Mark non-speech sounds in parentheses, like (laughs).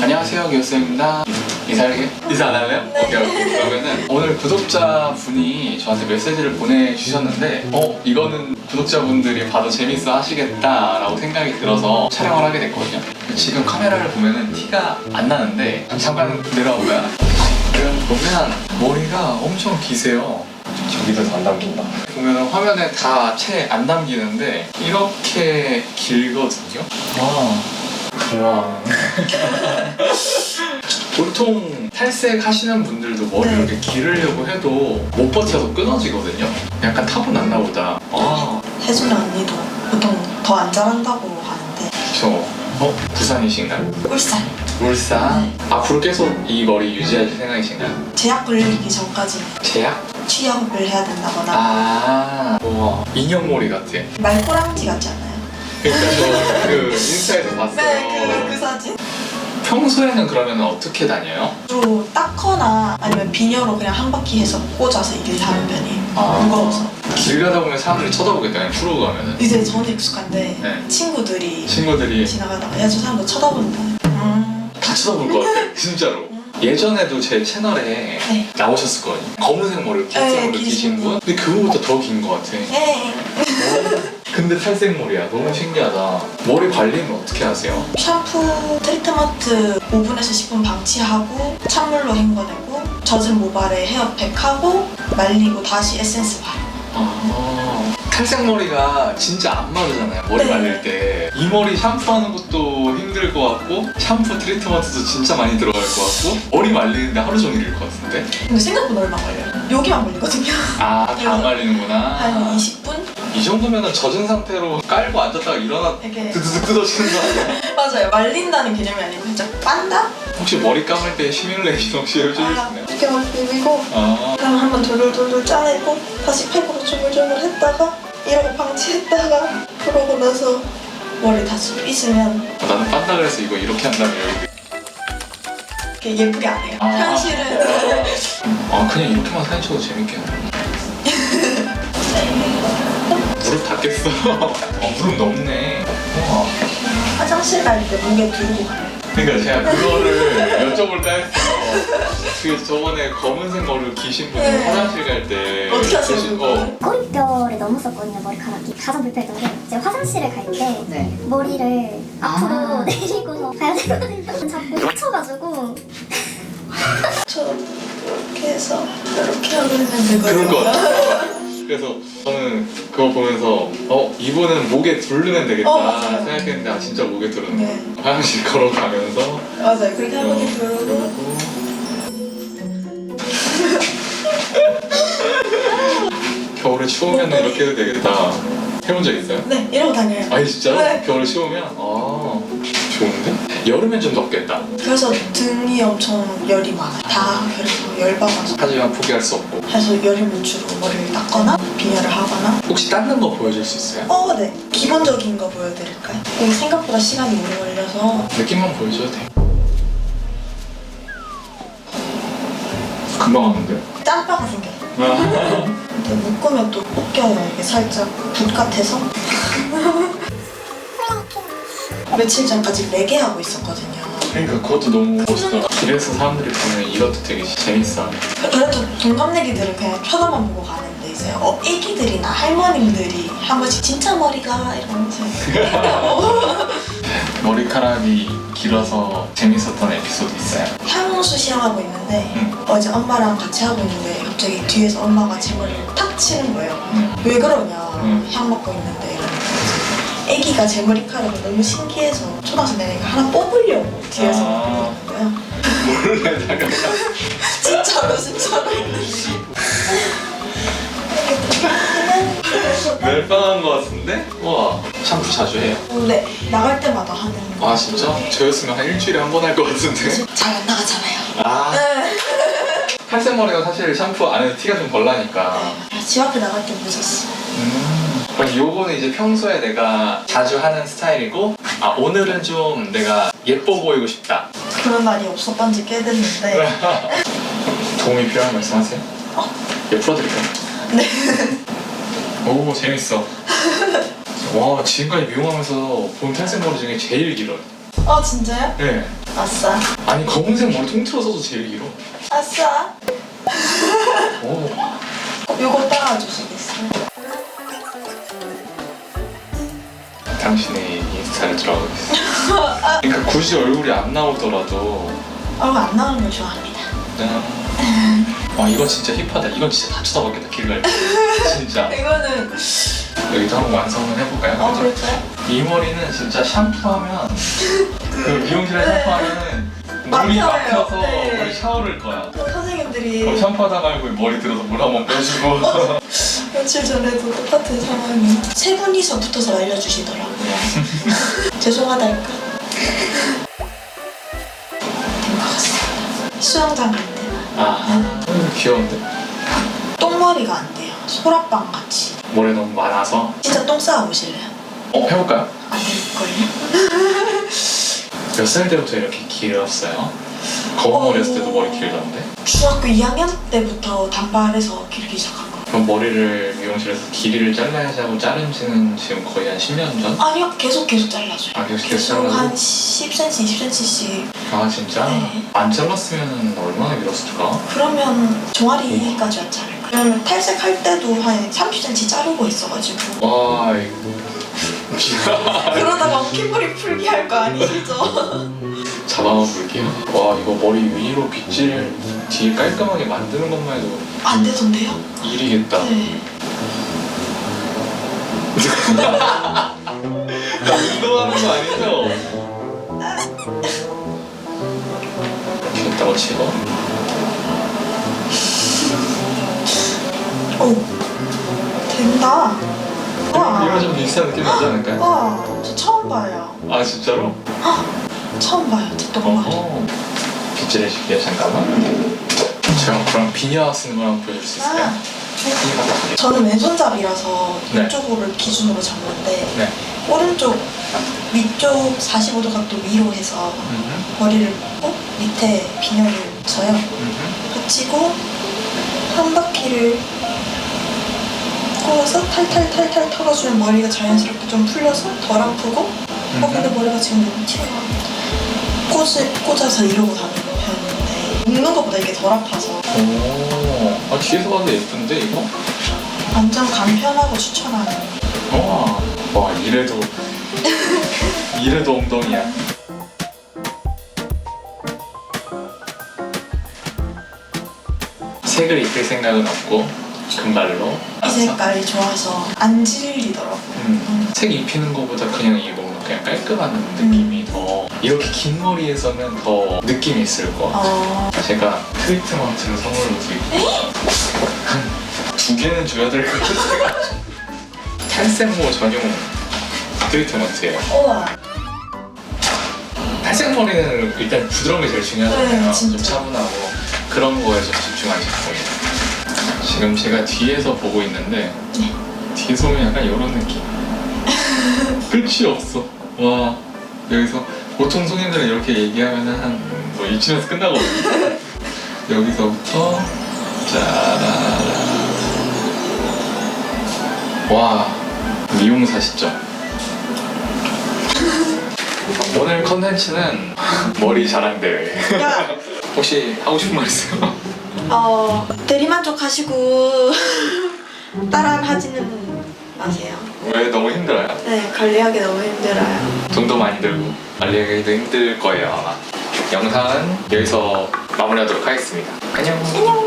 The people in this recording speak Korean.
안녕하세요 기호쌤입니다 인사할게 인사 안 할래요? 네. 오케이 오케이 그러면은 오늘 구독자 분이 저한테 메시지를 보내주셨는데 어 이거는 구독자분들이 봐도 재밌어 하시겠다라고 생각이 들어서 촬영을 하게 됐거든요 지금 카메라를 보면은 티가 안 나는데 잠깐 내려와봐요 지금 보면 머리가 엄청 기세요 저기도 안 담긴다. 보면은 화면에 다 채 안 담기는데 이렇게 길거든요 와 우와. (laughs) 보통 탈색 하시는 분들도 머리 네. 이렇게 기르려고 해도 못 버텨서 끊어지거든요. 약간 타고 났나 보다. 아, 혜준이 언니도 보통 더 안 자란다고 하는데 저, 어? 부산이신가요? 울산 울산? 네. 앞으로 계속 이 머리 유지하실 생각이신가요? 제약 걸리기 전까지 제약? 취업을 해야 된다거나 아, 우와. 인형머리 같아. 말꼬랑지 같지 않아요? 그러니까 저 그 인스타에서 봤어요. 네, 그, 그 사진 평소에는 그러면 어떻게 다녀요? 주로 닦거나 아니면 비녀로 그냥 한 바퀴 해서 꽂아서 일을 하는 편이에요 아. 무거워서 길 가다 보면 사람들이 쳐다보겠다, 그냥 풀고 가면은. 이제 저는 익숙한데 네. 친구들이 친구들이 지나가다가 야저 사람도 쳐다본다 음. 다 쳐다볼 것 같아요, (laughs) 진짜로. 예전에도 제 채널에 네. 나오셨었거든요. 검은색 머리를 긴 네, 머리를 기신 기신 분. 근데 그거보다 더 긴 것 같아. 네. 근데 탈색 머리야. 너무 신기하다. 머리 관리는 어떻게 하세요? 샴푸 트리트먼트 5분에서 10분 방치하고 찬물로 헹궈내고 젖은 모발에 헤어팩 하고 말리고 다시 에센스 바르고 아, 탈색 머리가 진짜 안 마르잖아요. 머리 네. 말릴 때. 이 머리 샴푸하는 것도 힘들 것 같고 샴푸 트리트먼트도 진짜 많이 들어갈 것 같고 머리 말리는데 하루 종일일 것 같은데? 근데 생각보다 얼마 안 걸려요 여기만 걸리거든요 아, 다안 말리는구나. 한 20분? 이 정도면 젖은 상태로 깔고 앉았다가 일어나 이렇게 드드드 뜯어지는 거 아니야? (laughs) 맞아요 말린다는 개념이 아니고 살짝 빤다? 혹시 머리 감을 때 시뮬레이션 혹시 해줄 수 아, 있나요? 이렇게 막 비비고 아, 그다음 한번 돌돌돌돌 짜내고 다시 팩으로 조물조물 했다가 이러고 방치했다가 (laughs) 그러고 나서 머리 다시 빗으면 나는 빤다 그래서 이거 이렇게 한다면 여기 이렇게 예쁘게 안 해요 아. 현실은 (laughs) 아 그냥 이렇게만 사진 찍어도 재밌겠네 무릎 닿겠어 (laughs) 어 무릎 높네 우와. 화장실 갈때 두르고 가요 그러니까 제가 그거를 여쭤볼까 했어 그 저번에 검은색 머리를 기신 분이 네. 화장실 갈 때 어떻게 하세요, 그거? 어. 꼬리뼈를 넘었었거든요 머리카락이 가장 불편했던 게 제가 화장실에 갈때 네. 머리를 앞으로 (laughs) 아. 내리고서 가야 되거든요 자꾸 다쳐가지고 저 이렇게 해서 이렇게 하면 되거든요 그럴 것 같아 그래서 저는 그거 보면서 어 이분은 목에 두르면 되겠다 어, 맞아요. 생각했는데 아 진짜 목에 두르는 네. 거 화장실 걸어가면서 맞아요 그렇게 한 바퀴 돌고 겨울에 추우면 이렇게 해도 되겠다 해본 적 있어요? 네 이러고 다녀요 아니 진짜로? 네. 겨울에 추우면? 아 좋은데? 여름엔 좀 덥겠다 그래서 등이 엄청 열이 많아요 다 그래서 열받아서 하지만 포기할 수 없고 그래서 열이 물주로 머리를 닦거나 비녀를 하거나 혹시 닦는 거 보여줄 수 있어요? 어, 네. 기본적인 거 보여드릴까요? 이게 생각보다 시간이 오래 걸려서 느낌만 보여줘도 돼 금방 왔는데? 짬바가 생겨요. 근데 묶으면 또 벗겨요. 이게 살짝 붓 같아서. (laughs) 며칠 전까지 레게 하고 있었거든요. 그러니까 그것도 너무 멋있더라 길에서 사람들이 보면 이것도 되게 재밌어 그래도 동갑내기들은 그냥 쳐다만 보고 가는데 이제 어, 애기들이나 할머님들이 한 번씩 진짜 머리가 이러면서 (laughs) 머리카락이 길어서 재밌었던 에피소드 있어요? 향수 시험하고 있는데 응. 어제 엄마랑 같이 하고 있는데 갑자기 뒤에서 엄마가 제 머리를 탁 치는 거예요. 응. 왜 그러냐 응. 향 먹고 있는데 애기가 제 머리카락이 너무 신기해서 초등학생 하나 뽑으려고 뒤에서 아. 거예요 (laughs) 진짜로 진짜로 (laughs) 멜빵한 거 같은데? 와 샴푸 자주 해요? 근데 나갈 때마다 하는 아 진짜? 저였으면 한 일주일에 한 번 할 것 같은데 (laughs) 잘안 나가잖아요 아 네. 탈색 머리가 사실 샴푸 안 해도 티가 좀 덜 나니까 네. 집 앞에 나갈 때 늦었어 음. 그럼 요거는 이제 평소에 내가 자주 하는 스타일이고 아 오늘은 좀 내가 예뻐 보이고 싶다 그런 날이 없었던 지 꽤 됐는데 (laughs) 도움이 필요한 말씀하세요? 어. 예 풀어드릴까요? 네. 오 재밌어 와 지금까지 미용하면서 본 탈색 머리 중에 제일 길어요 아 진짜요? 네 아싸. 아니 검은색 머리 통틀어 서도 제일 길어 아싸. 오 요거 따라주시겠어요? 당신의 인스타를 들어가고 있어 그러니까 굳이 얼굴이 안 나오더라도 얼굴 안 나오는 걸 좋아합니다. 그냥 와 이거 진짜 힙하다 이건 진짜 다 쳐다봤겠다 길갈 때 (laughs) 진짜 이거는 여기도 한번 완성을 해볼까요? 어 그죠? 그럴까요? 이 머리는 진짜 샴푸하면 그 미용실에 네. 샴푸하면은 물이 막혀요. 막혀서 네. 머리 샤워를 거야 또 선생님들이 어, 샴푸하다 말고 머리 들어서 물 한번 빼주고 며칠 전에도 똑같은 상황이 세 분이서 붙어서 알려주시더라고요. (laughs) 죄송하달까? 된것 같습니다. 수영장 갈 때나 아 음, 귀여운데 똥머리가 안 돼요. 소라빵 같이. 모래 너무 많아서 진짜 똥 쌓아 보실래요? 어 해볼까요? 안 될걸요? (laughs) 몇 살 때부터 이렇게 길었어요? 검은 머리였을 때도 머리 길던데 중학교 2학년 때부터 단발해서 길기 시작한 거. 그럼 머리를 미용실에서 길이를 잘라야지 하고 자른 지는 지금 거의 한 10년 전? 아니요, 계속 계속 잘라줘요. 아 계속 계속 잘라도? 한 10cm, 20cm씩. 아 진짜? 네. 안 잘랐으면 얼마나 길었을까? 그러면 종아리까지 왔지 않을까? 그러면 탈색할 때도 한 30cm 자르고 있어가지고. 와 이거 그러다가 피부리 풀기 할거 아니시죠? (laughs) 잡아만 볼게요 와 이거 머리 위로 빗질 뒤에 깔끔하게 만드는 것만 해도 안 되던데요? 일이겠다 네. 나 운동하는 거 아니죠? 했다고 치고 오, 된다. 와, 이거 좀 비슷한 느낌 나지 않을까요? 와, 저 처음 봐요. 아 진짜로? 처음 봐요, 듣도 못 말해. 어허 빗질 해줄게요 잠깐만 제가 그럼 비녀 쓰는 거 한번 보여줄 수 있을까요? 아, 저는 왼손잡이라서 네. 이쪽으로 기준으로 잡는데 네 오른쪽 위쪽 45도 각도 위로 해서 음흠, 머리를 묶고 밑에 비녀를. 음흠. 붙이고 한 바퀴를 꼬아서 탈탈탈탈 털어주면 머리가 자연스럽게 좀 풀려서 덜 아프고 어 근데 머리가 지금 너무 튀어나와 꽂을, 꽂아서 이러고 다니는 편인데 묶는 것보다 이게 덜 아파서 오, 아 뒤에서 봐도 예쁜데 이거? 완전 간편하고 추천하는 와, 와 이래도 (laughs) 이래도 엉덩이야. 색을 입힐 생각은 없고 금발로. 이 색깔이 좋아서 안 질리더라고요 음, 색 입히는 것보다 그냥 이 뭔가 그냥 깔끔한 느낌이 더 이렇게 긴 머리에서는 더 느낌이 있을 것 같아요. 어, 제가 트리트먼트를 선물로 드리고 두 개는 줘야 될 것 같아요. 탈색모 전용 트리트먼트예요. 우와 탈색 머리는 일단 부드러운 게 제일 중요하잖아요. 네, 좀 진짜. 차분하고 그런 거에 좀 집중한 제품이에요. 지금 제가 뒤에서 보고 있는데 네. 뒤에서 보면 약간 이런 느낌. 끝이 없어. 와 여기서 보통 손님들은 이렇게 얘기하면은 한뭐 이쯤에서 끝나거든요. (laughs) 여기서부터 짜라라. 와 미용사 시점. (laughs) 오늘 컨텐츠는 (laughs) 머리 자랑 대회. 야, 혹시 하고 싶은 말 있어요? 어, 대리만족하시고 따라 하지는 마세요 왜 너무 힘들어요? 네 관리하기 너무 힘들어요 돈도 많이 들고 관리하기도 힘들 거예요 아마. 영상은 여기서 마무리하도록 하겠습니다. 안녕. 안녕